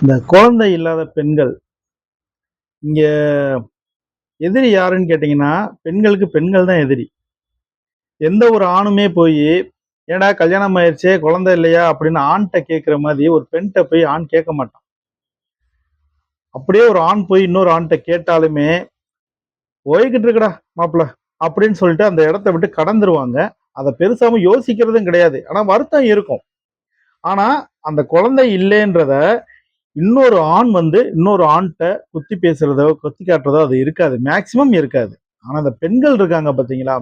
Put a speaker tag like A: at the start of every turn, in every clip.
A: இந்த குழந்தை இல்லாத பெண்கள் இங்க எதிரி யாருன்னு கேட்டிங்கன்னா பெண்களுக்கு பெண்கள் தான் எதிரி. எந்த ஒரு ஆணுமே போய் ஏடா கல்யாணம் ஆயிடுச்சே குழந்தை இல்லையா? அப்படின்னு ஆண்கிட்ட கேட்குற மாதிரி ஒரு பெண்கிட்ட போய் ஆண் கேட்க மாட்டான். அப்படியே ஒரு ஆண் போய் இன்னொரு ஆண்கிட்ட கேட்டாலுமே ஓய்கிட்டு இருக்கடா மாப்பிள்ள அப்படின்னு சொல்லிட்டு அந்த இடத்த விட்டு கடந்துருவாங்க. அதை பெருசாம யோசிக்கிறதும் கிடையாது. ஆனால் வருத்தம் இருக்கும். ஆனால் அந்த குழந்தை இல்லைன்றத இன்னொரு ஆண் வந்து இன்னொரு ஆண்கிட்ட குத்தி பேசுறதோ குத்தி காட்டுறதோ அது இருக்காது. மேக்சிமம் இருக்காது. ஆனால் அந்த பெண்கள் இருக்காங்க பார்த்தீங்களா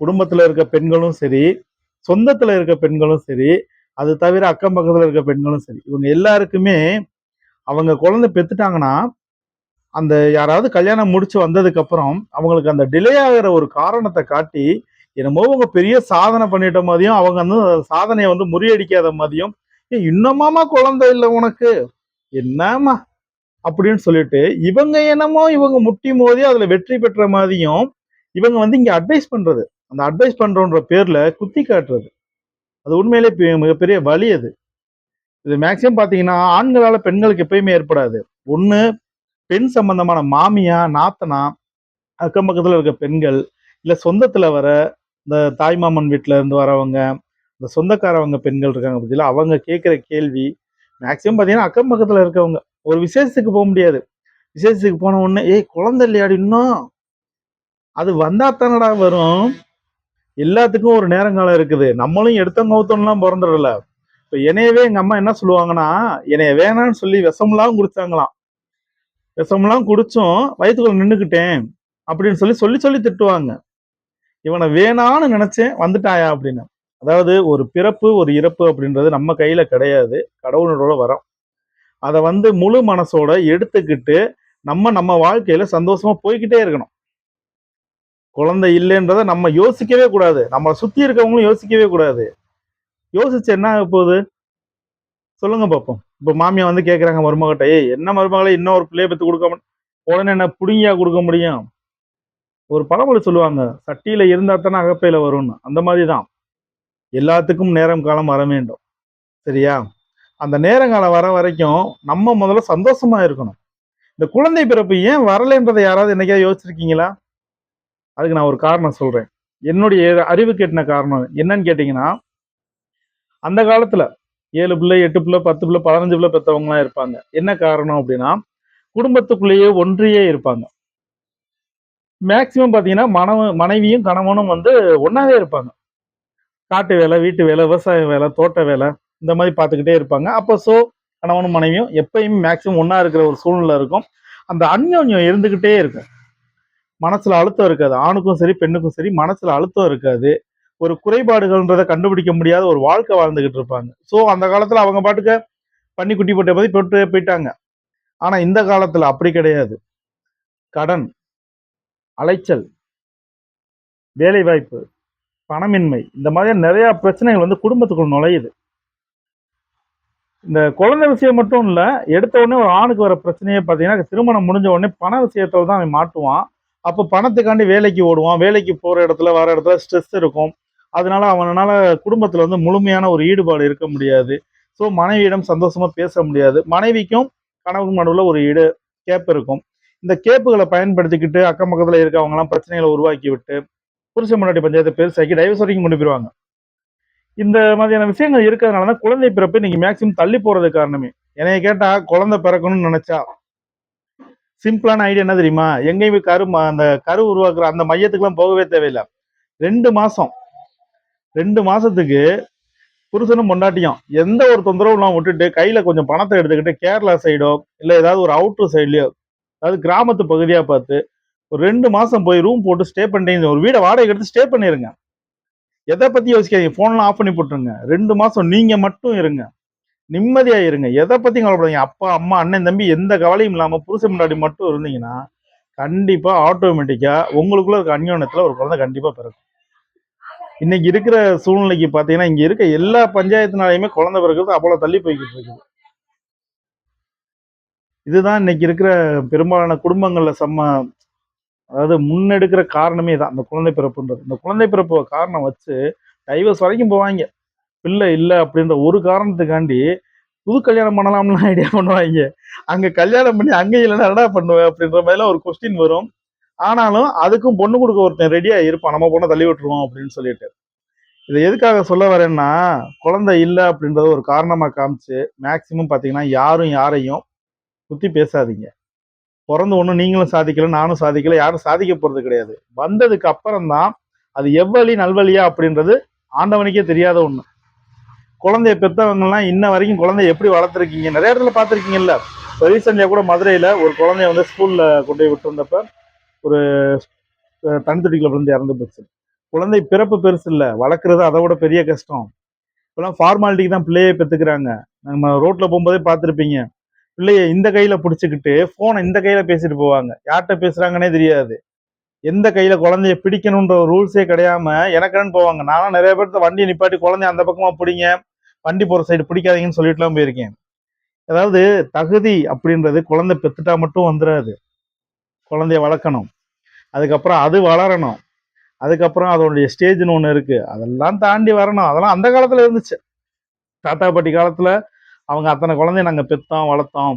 A: குடும்பத்தில் இருக்க பெண்களும் சரி சொந்தத்தில் இருக்க பெண்களும் சரி அது தவிர அக்கம் பக்கத்தில் இருக்க பெண்களும் சரி இவங்க எல்லாருக்குமே அவங்க குழந்தை பெற்றுட்டாங்கன்னா அந்த யாராவது கல்யாணம் முடிச்சு வந்ததுக்கப்புறம் அவங்களுக்கு அந்த டிலே ஆகிற ஒரு காரணத்தை காட்டி என்னமோ அவங்க பெரிய சாதனை பண்ணிட்ட மாதிரியும் அவங்க வந்து சாதனையை வந்து முறியடிக்காத மாதிரியும் இன்னமாமா குழந்தை இல்லை உனக்கு? என்னம்மா? அப்படின்னு சொல்லிட்டு இவங்க என்னமோ இவங்க முட்டி மோதி அதுல வெற்றி பெற்ற மாதிரியும் இவங்க வந்து இங்க அட்வைஸ் பண்றது. அந்த அட்வைஸ் பண்றோன்ற பேர்ல குத்தி காட்டுறது. அது உண்மையிலே மிகப்பெரிய வலி அது. இது மேக்சிமம் பாத்தீங்கன்னா ஆண்களால பெண்களுக்கு எப்பயுமே ஏற்படாது. ஒண்ணு பெண் சம்பந்தமான மாமியா நாத்தனா அக்கம் பக்கத்துல இருக்க பெண்கள் இல்ல சொந்தத்துல வர இந்த தாய்மாமன் வீட்டுல இருந்து வரவங்க இந்த சொந்தக்காரவங்க பெண்கள் இருக்காங்க பத்தியில அவங்க கேட்குற கேள்வி மேக்சிமம் பார்த்தீங்கன்னா அக்கம் பக்கத்தில் இருக்கவங்க. ஒரு விசேஷத்துக்கு போக முடியாது. விசேஷத்துக்கு போன உடனே ஏய் குழந்தை இல்லையாடி இன்னும்? அது வந்தா தானடா வரும். எல்லாத்துக்கும் ஒரு நேரங்காலம் இருக்குது. நம்மளும் எடுத்தவங்க கவுத்தோம்லாம் பிறந்துடல. இப்போ என்னையவே எங்கள் அம்மா என்ன சொல்லுவாங்கன்னா என்னைய வேணான்னு சொல்லி விஷம்லாம் குடிச்சாங்களாம். விஷம்லாம் குடிச்சும் வயிற்றுக்குள்ள நின்றுக்கிட்டேன் அப்படின்னு சொல்லி சொல்லி சொல்லி திட்டுவாங்க. இவனை வேணான்னு நினச்சேன் வந்துட்டாயா? அப்படின்னு. அதாவது ஒரு பிறப்பு ஒரு இறப்பு அப்படின்றது நம்ம கையில கிடையாது. கடவுளோட வரோம். அதை வந்து முழு மனசோட எடுத்துக்கிட்டு நம்ம நம்ம வாழ்க்கையில சந்தோஷமா போய்க்கிட்டே இருக்கணும். குழந்தை இல்லைன்றத நம்ம யோசிக்கவே கூடாது. நம்ம சுத்தி இருக்கவங்களும் யோசிக்கவே கூடாது. யோசிச்சு என்ன ஆக போகுது? சொல்லுங்க பார்ப்போம் இப்போ மாமியா வந்து கேட்குறாங்க மருமகிட்ட ஏய் என்ன மருமகளை இன்னும் ஒரு பிள்ளைய பற்றி கொடுக்க உடனே என்ன புடுங்கியா கொடுக்க முடியும்? ஒரு பழமொழி சொல்லுவாங்க சட்டியில இருந்தா தானே அகப்பையில வரும்னு. அந்த மாதிரி தான். எல்லாத்துக்கும் நேரம் காலம் வர வேண்டும். சரியா? அந்த நேரங்காலம் வர வரைக்கும் நம்ம முதல்ல சந்தோஷமா இருக்கணும். இந்த குழந்தை பிறப்பு ஏன் வரலைன்றதை யாராவது என்னைக்கா யோசிச்சிருக்கீங்களா? அதுக்கு நான் ஒரு காரணம் சொல்றேன். என்னுடைய அறிவு கேட்டின காரணம் என்னன்னு கேட்டிங்கன்னா அந்த காலத்துல ஏழு பிள்ளை எட்டு பிள்ளை பத்து பிள்ளை பதினஞ்சு பிள்ளை பெற்றவங்களாம் இருப்பாங்க. என்ன காரணம் அப்படின்னா குடும்பத்துக்குள்ளேயே ஒன்றியே இருப்பாங்க. மேக்சிமம் பார்த்தீங்கன்னா மனவ மனைவியும் கணவனும் வந்து ஒன்றாவே இருப்பாங்க. காட்டு வேலை வீட்டு வேலை விவசாய வேலை தோட்ட வேலை இந்த மாதிரி பார்த்துக்கிட்டே இருப்பாங்க. அப்போ ஸோ கணவனும் மனைவியும் எப்பயுமே மேக்சிமம் ஒன்றா இருக்கிற ஒரு சூழ்நிலை இருக்கும். அந்த அந்யோன்யம் இருந்துக்கிட்டே இருக்கும். மனசில் அழுத்தம் இருக்காது. ஆணுக்கும் சரி பெண்ணுக்கும் சரி மனசில் அழுத்தம் இருக்காது. ஒரு குறைபாடுகள்ன்றதை கண்டுபிடிக்க முடியாத ஒரு வாழ்க்கை வாழ்ந்துகிட்டு இருப்பாங்க. ஸோ அந்த காலத்தில் அவங்க பாட்டுக்க பண்ணி குட்டி போட்ட பற்றி போட்டு போயிட்டாங்க. ஆனால் இந்த காலத்தில் அப்படி கிடையாது. கடன் அலைச்சல் வேலைவாய்ப்பு பணமின்மை. இந்த மாதிரி நிறையா பிரச்சனைகள் வந்து குடும்பத்துக்குள் நுழையுது. இந்த குழந்தை விஷயம் மட்டும் இல்லை எடுத்த உடனே ஒரு ஆணுக்கு வர பிரச்சனையே பார்த்தீங்கன்னா திருமணம் முடிஞ்ச உடனே பண விஷயத்தில் தான் அவன் மாட்டுவான். அப்போ பணத்துக்காண்டி வேலைக்கு ஓடுவான். வேலைக்கு போகிற இடத்துல வர இடத்துல ஸ்ட்ரெஸ் இருக்கும். அதனால அவனால் குடும்பத்தில் வந்து முழுமையான ஒரு ஈடுபாடு இருக்க முடியாது. ஸோ மனைவியிடம் சந்தோஷமாக பேச முடியாது. மனைவிக்கும் கணவன் நடுவில் ஒரு ஈடு கேப் இருக்கும். இந்த கேப்புகளை பயன்படுத்திக்கிட்டு அக்கம் பக்கத்தில் இருக்கவங்கலாம் பிரச்சனைகளை உருவாக்கி விட்டு புருஷ முன்னாடி பஞ்சாயத்தை பெருசாக்கி டைவர்ஸ் வரைக்கும் கொண்டு போயிருவாங்க. இந்த மாதிரியான விஷயங்கள் இருக்கிறதுனால தான் குழந்தை பிறப்பு நீங்கள் மேக்சிமம் தள்ளி போகிறது காரணமே. என்னைய கேட்டால் குழந்தை பிறக்கணும்னு நினச்சா சிம்பிளான ஐடியா என்ன தெரியுமா? எங்கேயுமே கரு ம- அந்த கரு உருவாக்குற அந்த மையத்துக்குலாம் போகவே தேவையில்லை. ரெண்டு மாதம் ரெண்டு மாதத்துக்கு புருஷனும் பொண்டாட்டியும் எந்த ஒரு தொந்தரவும் விட்டுட்டு கையில் கொஞ்சம் பணத்தை எடுத்துக்கிட்டு கேரளா சைடோ இல்லை ஏதாவது ஒரு அவுட்டர் சைட்லயோ அதாவது கிராமத்து பகுதியாக பார்த்து ஒரு ரெண்டு மாதம் போய் ரூம் போட்டு ஸ்டே பண்ணிட்டீங்க ஒரு வீடை வாடகை எடுத்து ஸ்டே பண்ணிருங்க. எதை பற்றி யோசிக்காதீங்க. ஃபோன்லாம் ஆஃப் பண்ணி போட்டுருங்க. ரெண்டு மாதம் நீங்கள் மட்டும் இருங்க. நிம்மதியாக இருங்க. எதை பற்றியும் கவலைப்படாதீங்க. அப்பா அம்மா அண்ணன் தம்பி எந்த கவலையும் இல்லாமல் புருஷன் முன்னாடி மட்டும் இருந்தீங்கன்னா கண்டிப்பாக ஆட்டோமேட்டிக்காக உங்களுக்குள்ள இருக்க அந்யோனத்தில் ஒரு குழந்தை கண்டிப்பாக பிறக்கும். இன்னைக்கு இருக்கிற சூழ்நிலைக்கு பார்த்தீங்கன்னா இங்கே இருக்க எல்லா பஞ்சாயத்துனாலையுமே குழந்தை பிறக்கிறது அவ்வளோ தள்ளி போய்கிட்டு இருக்குது. இதுதான் இன்னைக்கு இருக்கிற பெரும்பாலான குடும்பங்களில் செம்ம அதாவது முன்னெடுக்கிற காரணமே தான் இந்த குழந்தை பிறப்புன்றது. இந்த குழந்தை பிறப்பு காரணம் வச்சு டைவர்ஸ் வரைக்கும் போவாங்க. பிள்ளை இல்லை அப்படின்ற ஒரு காரணத்துக்காண்டி புது கல்யாணம் பண்ணலாம்னு ஐடியா பண்ணுவாங்க. அங்கே கல்யாணம் பண்ணி அங்கே இல்லைன்னா என்னடா பண்ணுவேன் அப்படின்ற மாதிரிலாம் ஒரு கொஸ்டின் வரும். ஆனாலும் அதுக்கும் பொண்ணு கொடுக்க ஒருத்தன் ரெடியாக இருப்பான். நம்ம பொண்ணை தள்ளி விட்டுருவோம் அப்படின்னு சொல்லிட்டு. இதை எதுக்காக சொல்ல வரேன்னா குழந்தை இல்லை அப்படின்றத ஒரு காரணமாக காமிச்சு மேக்சிமம் பார்த்தீங்கன்னா யாரும் யாரையும் குத்தி பேசாதீங்க. பிறந்த ஒன்றும் நீங்களும் சாதிக்கல நானும் சாதிக்கல யாரும் சாதிக்க போகிறது கிடையாது. வந்ததுக்கு அப்புறம் தான் அது எவ்வளி நல்வழியா அப்படின்றது ஆண்டவனுக்கே தெரியாத ஒன்று குழந்தைய பெற்றவங்கலாம் இன்ன வரைக்கும் குழந்தைய எப்படி வளர்த்துருக்கீங்க? நிறைய இடத்துல பார்த்துருக்கீங்கல்ல. இப்போ ரீசெண்டாக கூட மதுரையில் ஒரு குழந்தைய வந்து ஸ்கூலில் கொண்டு போய் விட்டுருந்தப்ப ஒரு தனித்துடிக்கில் தண்ணி விழுந்து இறந்து போச்சு. குழந்தை பிறப்பு பெருசு இல்லை. வளர்க்குறது அதை விட பெரிய கஷ்டம். இப்போலாம் ஃபார்மாலிட்டிக்கு தான் பிள்ளையை பெற்றுக்கிறாங்க நம்ம ரோட்டில் போகும்போதே பார்த்துருப்பீங்க. பிள்ளைய இந்த கையில் பிடிச்சிக்கிட்டு ஃபோனை இந்த கையில் பேசிட்டு போவாங்க. யார்கிட்ட பேசுகிறாங்கன்னே தெரியாது. எந்த கையில குழந்தைய பிடிக்கணுன்ற ரூல்ஸே கிடையாம எனக்குன்னு போவாங்க. நானும் நிறைய பேர்த்த வண்டியை நிப்பாட்டி குழந்தைய அந்த பக்கமா பிடிங்க வண்டி போற சைடு பிடிக்காதீங்கன்னு சொல்லிட்டுலாம் போயிருக்கேன். அதாவது தகுதி அப்படின்றது குழந்தை பெத்துட்டா மட்டும் வந்துடாது குழந்தைய வளர்க்கணும். அதுக்கப்புறம் அது வளரணும். அதுக்கப்புறம் அதோடைய ஸ்டேஜ்னு ஒன்று இருக்கு. அதெல்லாம் தாண்டி வரணும். அதெல்லாம் அந்த காலத்துல இருந்துச்சு. தாத்தா பாட்டி காலத்துல அவங்க அத்தனை குழந்தைய நாங்கள் பெத்தோம் வளர்த்தோம்.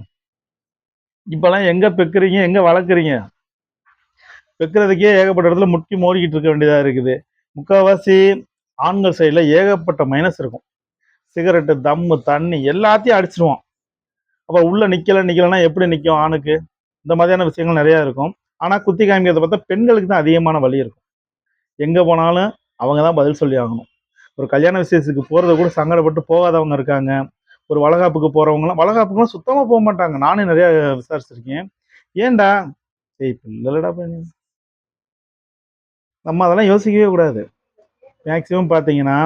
A: இப்போல்லாம் எங்கே பெக்குறீங்க எங்கே வளர்க்குறீங்க? பெக்குறதுக்கே ஏகப்பட்ட இடத்துல முட்டி மோதிக்கிட்டு இருக்க வேண்டியதாக இருக்குது. முக்கால்வாசி ஆண்கள் சைடில் ஏகப்பட்ட மைனஸ் இருக்கும். சிகரெட்டு தம்மு தண்ணி எல்லாத்தையும் அடிச்சிருவோம். அப்போ உள்ளே நிற்கலை நிற்கலைன்னா எப்படி நிற்கும் ஆணுக்கு? இந்த மாதிரியான விஷயங்கள் நிறையா இருக்கும். ஆனால் குத்தி காமிக்கிறத பார்த்தா பெண்களுக்கு தான் அதிகமான வழி இருக்கும். எங்கே போனாலும் அவங்க தான் பதில் சொல்லி ஆகணும். ஒரு கல்யாண விசேஷத்துக்கு போகிறத கூட சங்கடப்பட்டு போகாதவங்க இருக்காங்க. ஒரு வளகாப்புக்கு போகிறவங்களாம் வளகாப்புக்குலாம் சுத்தமாக போக மாட்டாங்க. நானும் நிறையா விசாரிச்சிருக்கேன். ஏன்டா? ஏய் பிள்ளைடா பையன் நம்ம அதெல்லாம் யோசிக்கவே கூடாது. மேக்சிமம் பார்த்தீங்கன்னா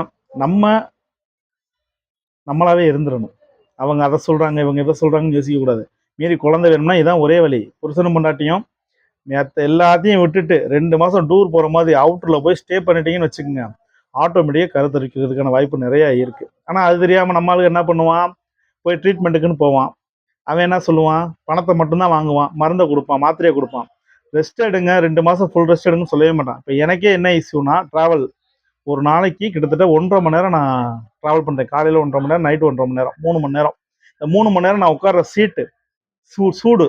A: நம்ம நம்மளாவே இருந்துடணும் அவங்க அதை சொல்கிறாங்க இவங்க இதை சொல்கிறாங்கன்னு யோசிக்க கூடாது. மீறி குழந்தை வேணும்னா இதான் ஒரே வழி. புருஷனும் பொண்டாட்டியும் மற்ற எல்லாத்தையும் விட்டுட்டு ரெண்டு மாதம் டூர் போகிற மாதிரி அவுட்டரில் போய் ஸ்டே பண்ணிட்டீங்கன்னு வச்சுக்கோங்க. ஆட்டோமேட்டிக்காக கருத்தரிக்கிறதுக்கான வாய்ப்பு நிறையா இருக்குது ஆனால் அது தெரியாம நம்மளுக்கு என்ன பண்ணுவான்? போய் ட்ரீட்மெண்ட்டுக்குன்னு போவான். அவன் என்ன சொல்லுவான்? பணத்தை மட்டும்தான் வாங்குவான். மருந்தை கொடுப்பான். மாத்திரையை கொடுப்பான். ரெஸ்ட் எடுங்க. ரெண்டு மாதம் ஃபுல் ரெஸ்ட் எடுங்கன்னு சொல்லவே மாட்டான். இப்போ எனக்கே என்ன இஷ்யூனா ட்ராவல் ஒரு நாளைக்கு கிட்டத்தட்ட ஒன்றரை மணி நேரம் நான் ட்ராவல் பண்ணுறேன் காலையில் ஒன்றரை மணி நேரம் நைட்டு ஒன்றரை மணி நேரம் மூணு மணி நேரம். இந்த மூணு மணி நேரம் நான் உட்கார்ற சீட்டு சூ சூடு.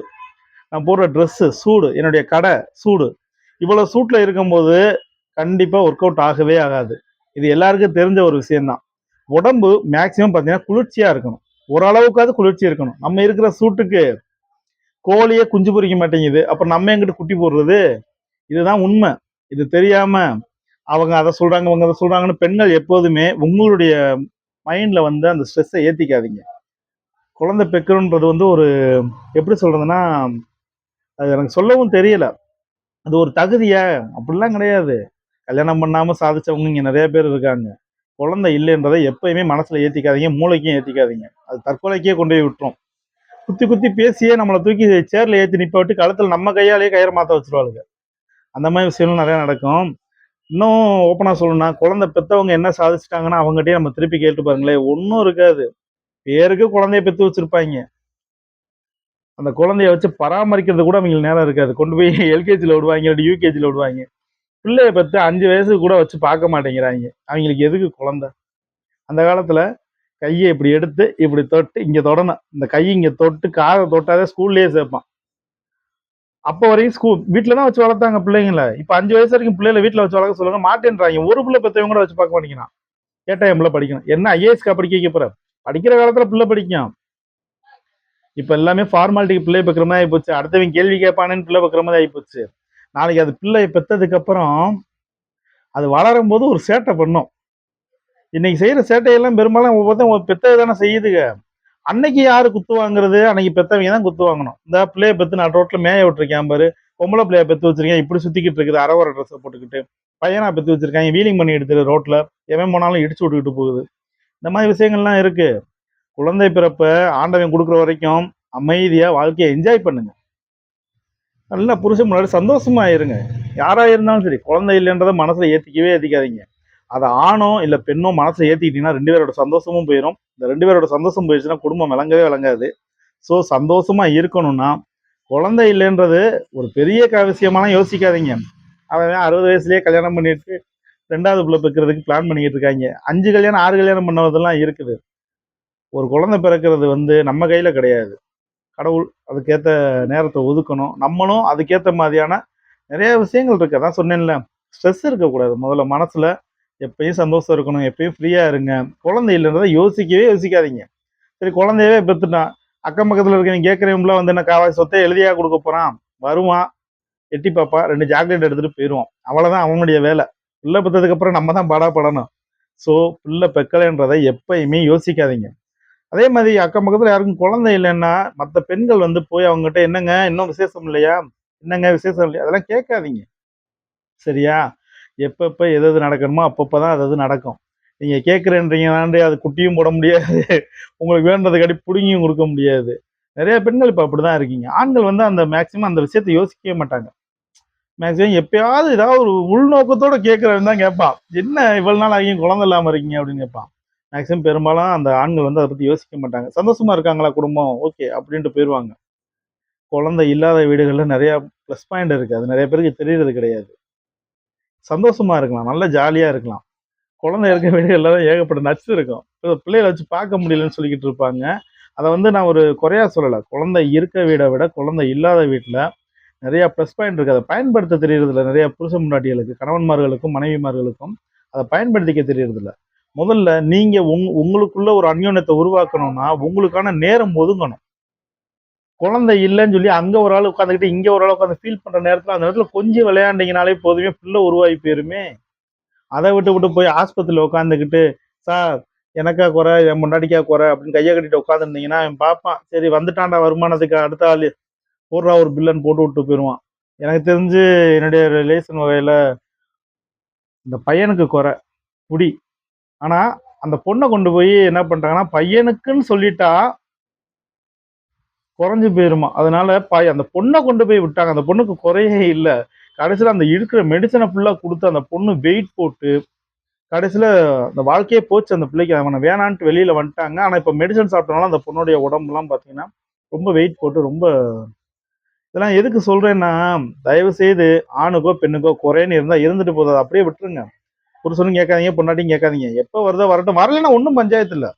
A: நான் போடுற ட்ரெஸ்ஸு சூடு. என்னுடைய கடை சூடு. இவ்வளோ சூட்டில் இருக்கும்போது கண்டிப்பாக ஒர்க் அவுட் ஆகவே ஆகாது. இது எல்லாருக்கும் தெரிஞ்ச ஒரு விஷயம்தான். உடம்பு மேக்சிமம் பார்த்தீங்கன்னா குளிர்ச்சியாக இருக்கணும். ஓரளவுக்காவது குளிர்ச்சி இருக்கணும். நம்ம இருக்கிற சூட்டுக்கு கோழியே குஞ்சு பொறிக்க மாட்டேங்குது. அப்புறம் நம்ம எங்கிட்ட குட்டி போடுறது? இதுதான் உண்மை. இது தெரியாமல் அவங்க அதை சொல்கிறாங்க அவங்க அதை சொல்கிறாங்கன்னு பெண்கள் எப்போதுமே உங்களுடைய மைண்டில் வந்து அந்த ஸ்ட்ரெஸ்ஸை ஏற்றிக்காதீங்க குழந்தை பெக்கணுன்றது வந்து ஒரு எப்படி சொல்கிறதுன்னா அது எனக்கு சொல்லவும் தெரியலை. அது ஒரு தகுதியா? அப்படிலாம் கிடையாது. கல்யாணம் பண்ணாமல் சாதிச்சவங்க இங்கே நிறைய பேர் இருக்காங்க. குழந்தை இல்லைன்றதை எப்பயுமே மனசில் ஏற்றிக்காதீங்க மூளைக்கும் ஏற்றிக்காதீங்க அது தற்கொலைக்கே கொண்டு போய் விட்டுரும். குத்தி குத்தி பேசியே நம்மளை தூக்கி சேரில் ஏற்றி நிப்ப விட்டு கழுத்தில் நம்ம கையாலேயே கயிறு மாற்ற வச்சுருவாளுங்க. அந்த மாதிரி விஷயங்கள் நிறையா நடக்கும். இன்னும் ஓப்பனாக சொல்லணும்னா குழந்தை பெற்றவங்க என்ன சாதிச்சிட்டாங்கன்னா அவங்ககிட்டயே நம்ம திருப்பி கேட்டு பாருங்களேன். ஒன்றும் இருக்காது. பேருக்கு குழந்தைய பெற்று வச்சுருப்பாங்க. அந்த குழந்தைய வச்சு பராமரிக்கிறது கூட அவங்களுக்கு நேரம் இருக்காது. கொண்டு போய் எல்கேஜியில் விடுவாங்க இல்லாட்டி யூகேஜியில் விடுவாங்க. பிள்ளைய பத்து அஞ்சு வயசுக்கு கூட வச்சு பார்க்க மாட்டேங்கிறாங்க. அவங்களுக்கு எதுக்கு குழந்தை? அந்த காலத்துல கையை இப்படி எடுத்து இப்படி தொட்டு இங்க தொடணும். இந்த கை இங்க தொட்டு காதை தொட்டாதே ஸ்கூல்லயே சேர்ப்பான். அப்போ வரைக்கும் ஸ்கூல் வீட்டில் தான் வச்சு வளர்த்தாங்க பிள்ளைங்கள. இப்போ அஞ்சு வயசு வரைக்கும் பிள்ளைகளை வீட்டில் வச்சு வளர்க்க சொல்லுங்க மாட்டேன்றாங்க. ஒரு பிள்ளை பெற்றவங்க கூட வச்சு பார்க்க மாட்டேங்கிறான். கேட்டா என் பிள்ளை படிக்கணும். என்ன ஐஏஎஸ்க்கா படிக்க வைக்க படிக்கிற காலத்துல பிள்ளை படிக்கும். இப்போ எல்லாமே ஃபார்மாலிட்டிக்கு பிள்ளை பெக்கிற மாதிரி ஆகிப்போச்சு அடுத்தவங்க கேள்வி கேட்பானேன்னு பிள்ளை பெக்கிற மாதிரி ஆகிப்போச்சு நாளைக்கு அது பிள்ளை பெற்றதுக்கு அப்புறம் அது வளரும் போது ஒரு சேட்டை பண்ணும். இன்னைக்கு செய்யற சேட்டையெல்லாம் பெரும்பாலும் பார்த்தா பெத்தது தானே செய்யுதுங்க. அன்னைக்கு யாரு குத்து வாங்குறது? அன்னைக்கு பெத்தவங்க தான் குத்து வாங்கணும். இந்த பிள்ளைய பெற்று நான் ரோட்ல மேய விட்டுருக்கேன் பாரு. பொம்பளை பிள்ளைய பெற்று வச்சிருக்கேன். இப்படி சுத்திக்கிட்டு இருக்குது. அரவர ட்ரெஸ்ஸை போட்டுக்கிட்டு. பையனா பெற்று வச்சிருக்காங்க. வீலிங் பண்ணி எடுத்துரு ரோட்ல. எவன் போனாலும் இடிச்சு விட்டுக்கிட்டு போகுது. இந்த மாதிரி விஷயங்கள்லாம் இருக்கு. குழந்தை பிறப்ப ஆண்டவன் கொடுக்குற வரைக்கும் அமைதியா வாழ்க்கையை என்ஜாய் பண்ணுங்க. நல்லா புருஷன் முன்னாடி சந்தோஷமாக இருங்க யாராக இருந்தாலும் சரி குழந்தை இல்லைன்றதை மனசில் ஏற்றிக்கவே ஏற்றிக்காதீங்க அதை ஆணோ இல்லை பெண்ணோ மனசில் ஏற்றிக்கிட்டிங்கன்னா ரெண்டு பேரோட சந்தோஷமும் போயிடும் இந்த ரெண்டு பேரோட சந்தோஷம் போயிடுச்சுன்னா குடும்பம் விளங்கவே விளங்காது. ஸோ சந்தோஷமாக இருக்கணும்னா குழந்தை இல்லைன்றது ஒரு பெரிய க- விஷயமாலாம் யோசிக்காதீங்க. அவன் அறுபது வயசுலேயே கல்யாணம் பண்ணிட்டு ரெண்டாவது பிள்ளை பிறக்கிறதுக்கு பிளான் பண்ணிக்கிட்டு இருக்காங்க. அஞ்சு கல்யாணம் ஆறு கல்யாணம் பண்ணதெல்லாம் இருக்குது. ஒரு குழந்தை பிறக்கிறது வந்து நம்ம கையில் கிடையாது. கடவுள் அதுக்கேற்ற நேரத்தை ஒதுக்கணும். நம்மளும் அதுக்கேற்ற மாதிரியான நிறைய விஷயங்கள் இருக்கு. அதான் சொன்னேன்ல ஸ்ட்ரெஸ் இருக்கக்கூடாது. முதல்ல மனசில் எப்பயும் சந்தோஷம் இருக்கணும். எப்பயும் ஃப்ரீயாக இருங்க. குழந்தை இல்லைன்றதை யோசிக்கவே யோசிக்காதீங்க. சரி குழந்தையவே பெற்றுட்டான் அக்கம் பக்கத்தில் இருக்க நீங்கள் கேட்குறவங்களாம் வந்து என்ன காவாய் சொத்தை எழுதியா கொடுக்க போகிறான் வருவான். எட்டி பாப்பா ரெண்டு சாக்லேட் எடுத்துகிட்டு போயிடுவான். அவ்வளோதான் அவனுடைய வேலை. பிள்ளை பெற்றதுக்கப்புறம் நம்ம தான் பாடாப்படணும். ஸோ பிள்ளை பெக்கலைன்றதை எப்பயுமே யோசிக்காதீங்க. அதே மாதிரி அக்கம் பக்கத்தில் யாருக்கும் குழந்தை இல்லைன்னா மற்ற பெண்கள் வந்து போய் அவங்ககிட்ட என்னங்க இன்னும் விசேஷம் இல்லையா? என்னங்க விசேஷம் இல்லையா? அதெல்லாம் கேட்காதீங்க. சரியா? எப்பப்போ எது எது நடக்கணுமோ அப்பப்போ தான் அது நடக்கும். நீங்கள் கேட்குறேன்றீங்களாண்டு அது குட்டியும் போட முடியாது. உங்களுக்கு வேண்டதை பிடுங்கியும் கொடுக்க முடியாது. நிறைய பெண்கள் இப்போ அப்படி தான் இருக்கீங்க. ஆண்கள் வந்து அந்த மேக்சிமம் அந்த விஷயத்தை யோசிக்கவே மாட்டாங்க. மேக்சிமம் எப்பயாவது ஏதாவது ஒரு உள்நோக்கத்தோட கேட்குறவன் தான் கேட்பான். என்ன இவ்வளோ நாள் ஆகியும் குழந்தை இல்லாமல் இருக்கீங்க? அப்படின்னு கேட்பான். மேக்ஸிமம் பெரும்பாலும் அந்த ஆண்கள் வந்து அதை பற்றி யோசிக்க மாட்டாங்க. சந்தோஷமாக இருக்காங்களா குடும்பம்? ஓகே அப்படின்ட்டு போயிடுவாங்க குழந்தை இல்லாத வீடுகளில் நிறையா ப்ளஸ் பாயிண்ட் இருக்குது அது நிறைய பேருக்கு தெரியறது கிடையாது. சந்தோஷமா இருக்கலாம். நல்ல ஜாலியாக இருக்கலாம். குழந்தை இருக்க வீடுகளில் ஏகப்பட்ட நச்சு இருக்கும். இப்போ பிள்ளைகளை வச்சு பார்க்க முடியலன்னு சொல்லிக்கிட்டு இருப்பாங்க. அதை வந்து நான் ஒரு குறையாக சொல்லலை. குழந்தை இருக்க வீடை விட குழந்தை இல்லாத வீட்டில் நிறையா ப்ளஸ் பாயிண்ட் இருக்குது அதை பயன்படுத்த தெரியறதில்ல. நிறையா புருஷ முன்னாடிகளுக்கு கணவன்மார்களுக்கும் மனைவிமார்களுக்கும் அதை பயன்படுத்திக்க தெரியறதில்ல. முதல்ல நீங்க உங் உங்களுக்குள்ள ஒரு அந்யோன்யத்தை உருவாக்கணும்னா உங்களுக்கான நேரம் ஒதுங்கணும். குழந்தை இல்லைன்னு சொல்லி அங்க ஒரு ஆள் உட்காந்துக்கிட்டு இங்க ஒரு ஆள் உட்காந்து ஃபீல் பண்ற நேரத்துல அந்த நேரத்துல கொஞ்சம் விளையாண்டிங்கனாலே போதுமே பிள்ளை உருவாகி போயிருமே. அதை விட்டு விட்டு போய் ஆஸ்பத்திரியில் உட்காந்துக்கிட்டு சார் எனக்கா குறை என் முன்னாடிக்கா குறை அப்படின்னு கையை கட்டிட்டு உட்காந்துருந்தீங்கன்னா அவன் பார்ப்பான் சரி வந்துட்டான்டா வருமானத்துக்கு அடுத்த ஆள். போடுறா ஒரு பில்லன் போட்டு விட்டு போயிடுவான். எனக்கு தெரிஞ்சு என்னுடைய ரிலேஷன் வகையில் இந்த பையனுக்கு குறை குடி ஆனால் அந்த பொண்ணை கொண்டு போய் என்ன பண்ணுறாங்கன்னா பையனுக்குன்னு சொல்லிட்டா குறைஞ்சு போயிருமா. அதனால பாய் அந்த பொண்ணை கொண்டு போய் விட்டாங்க. அந்த பொண்ணுக்கு குறையே இல்லை. கடைசியில் அந்த இருக்கிற மெடிசனை ஃபுல்லாக கொடுத்து அந்த பொண்ணு வெயிட் போட்டு கடைசியில் அந்த வாழ்க்கையே போச்சு அந்த பிள்ளைக்கு. அவனை வேணான்ட்டு வெளியில் வந்துட்டாங்க. ஆனால் இப்போ மெடிசன் சாப்பிட்டனால அந்த பொண்ணுடைய உடம்புலாம் பார்த்தீங்கன்னா ரொம்ப வெயிட் போட்டு ரொம்ப இதெல்லாம் எதுக்கு சொல்கிறேன்னா தயவு செய்து ஆணுக்கோ பெண்ணுக்கோ குறைன்னு இருந்தால் இருந்துட்டு போதாது. அப்படியே விட்டுருங்க. புருஷனும் கேட்காதீங்க பொண்டாட்டியும் கேட்காதீங்க. எப்போ வருதோ வரட்டும். வரலைன்னா ஒன்றும் பஞ்சாயத்து இல்லை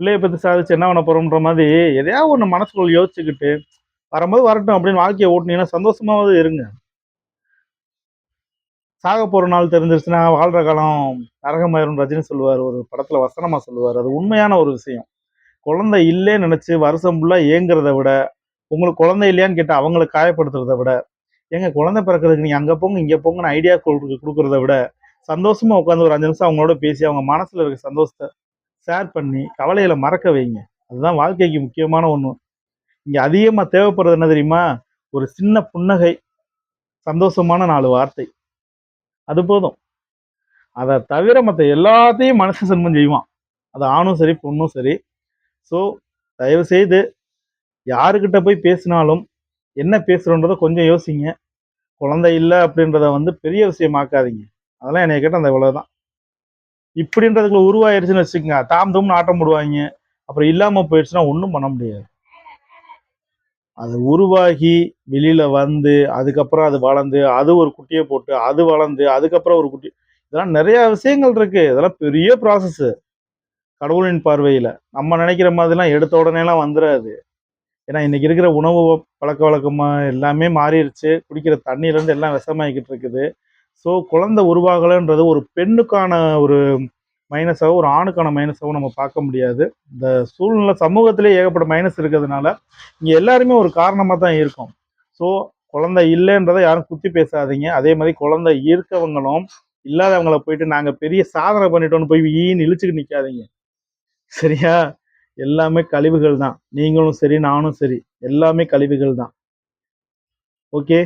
A: பிள்ளைய பற்றி சாதிச்சு என்ன பண்ண போகிறோம்ன்ற மாதிரி எதையாவது ஒன்று மனசுக்குள்ள யோசிச்சுக்கிட்டு வரும்போது வரட்டும் அப்படின்னு வாழ்க்கையை ஓட்டினீங்கன்னா சந்தோஷமாவது இருங்க. சாக போகிற நாள் தெரிஞ்சிருச்சுன்னா வாழ்ற காலம் நரகமாயிரும் ரஜினி சொல்லுவார் ஒரு படத்தில் வசனமாக சொல்லுவார். அது உண்மையான ஒரு விஷயம். குழந்தை இல்லைன்னு நினச்சி வருஷம் ஃபுல்லாக ஏங்குறத விட உங்களுக்கு குழந்தை இல்லையான்னு கேட்டால் அவங்களை காயப்படுத்துறத விட ஏங்க குழந்தை பிறக்கிறதுக்கு நீங்கள் அங்கே போங்க இங்கே போங்கன்னு ஐடியா கொடுக்குறத விட சந்தோஷமா உட்காந்து ஒரு அஞ்சு நிமிஷம் அவங்களோட பேசி அவங்க மனசுல இருக்க சந்தோஷத்தை ஷேர் பண்ணி கவலையில மறக்க வைங்க. அதுதான் வாழ்க்கைக்கு முக்கியமான ஒன்று இங்க அதிகமா தேவைப்படுறது என்ன தெரியுமா? ஒரு சின்ன புன்னகை சந்தோஷமான நாலு வார்த்தை. அது போதும். அதை தவிர மற்ற எல்லாத்தையும் மனசு சன்மம் செய்வான். அது ஆணும் சரி பொண்ணும் சரி. ஸோ தயவு செய்து யாருக்கிட்ட போய் பேசினாலும் என்ன பேசுகிறோன்றதை கொஞ்சம் யோசிங்க. குழந்தை இல்லை அப்படின்றத வந்து பெரிய விஷயமாக்காதீங்க. அதெல்லாம் என்னை கேட்ட அந்த இவ்வளோதான் இப்படின்றதுக்குள்ள உருவாயிருச்சுன்னு வச்சுக்கோங்க. தாம் தூம்னு ஆட்டம் போடுவாங்க. அப்புறம் இல்லாமல் போயிடுச்சுன்னா ஒன்றும் பண்ண முடியாது. அது உருவாகி வெளியில வந்து அதுக்கப்புறம் அது வளர்ந்து அது ஒரு குட்டியை போட்டு அது வளர்ந்து அதுக்கப்புறம் ஒரு குட்டி. இதெல்லாம் நிறைய விஷயங்கள் இருக்கு. இதெல்லாம் பெரிய ப்ராசஸ் கடவுளின் பார்வையில். நம்ம நினைக்கிற மாதிரிலாம் எடுத்த உடனேலாம் வந்துடாது ஏன்னா இன்னைக்கு இருக்கிற உணவு பழக்க வழக்கமாக எல்லாமே மாறிடுச்சு குடிக்கிற தண்ணியிலேருந்து எல்லாம் விஷமாகிக்கிட்டு இருக்குது. ஸோ குழந்தை உருவாகலைன்றது ஒரு பெண்ணுக்கான ஒரு மைனஸாகவும் ஒரு ஆணுக்கான மைனஸாகவும் நம்ம பார்க்க முடியாது. இந்த சூழ்நிலை சமூகத்திலே ஏகப்பட்ட மைனஸ் இருக்கிறதுனால இங்கே எல்லாருமே ஒரு காரணமாக தான் இருக்கும். ஸோ குழந்தை இல்லைன்றதை யாரும் குத்தி பேசாதீங்க. அதே மாதிரி குழந்தை இருக்கவங்களும் இல்லாதவங்கள போயிட்டு நாங்கள் பெரிய சாதனை பண்ணிட்டோம்னு போய் ஈன்னு இழிச்சுக்கு நிற்காதீங்க சரியா? எல்லாமே கழிவுகள் தான். நீங்களும் சரி நானும் சரி. எல்லாமே கழிவுகள் தான். ஓகே